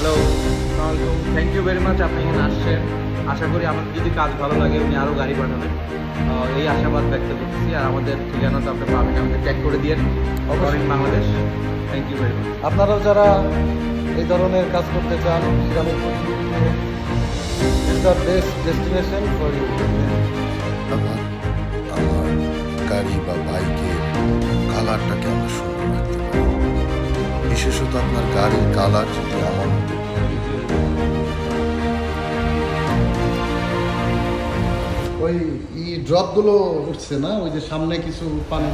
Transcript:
Hello thank you very much আপনি এখানে আসছেন। আশা করি আমাদের যদি কাজ ভালো লাগে উনি আরও গাড়ি পাঠাবেন। এই আশাবাদ ব্যক্ত করতেছি। আর আমাদের ঠিকানা তো আপনি পাবেন আমাকে ট্যাগ করে দিয়েন। অবশ্যই। Bangladesh thank you very much আপনারাও যারা এই ধরনের কাজ করতে চান is the best destination for you আমার আমার গাড়ি বা বাইকের কালারটাকে আমরা সুন্দর রাখতে পারি। বিশেষত আপনার গাড়ির কালার যদি আমার ওই ড্রপগুলো উঠছে না? ওই যে সামনে কিছু পানি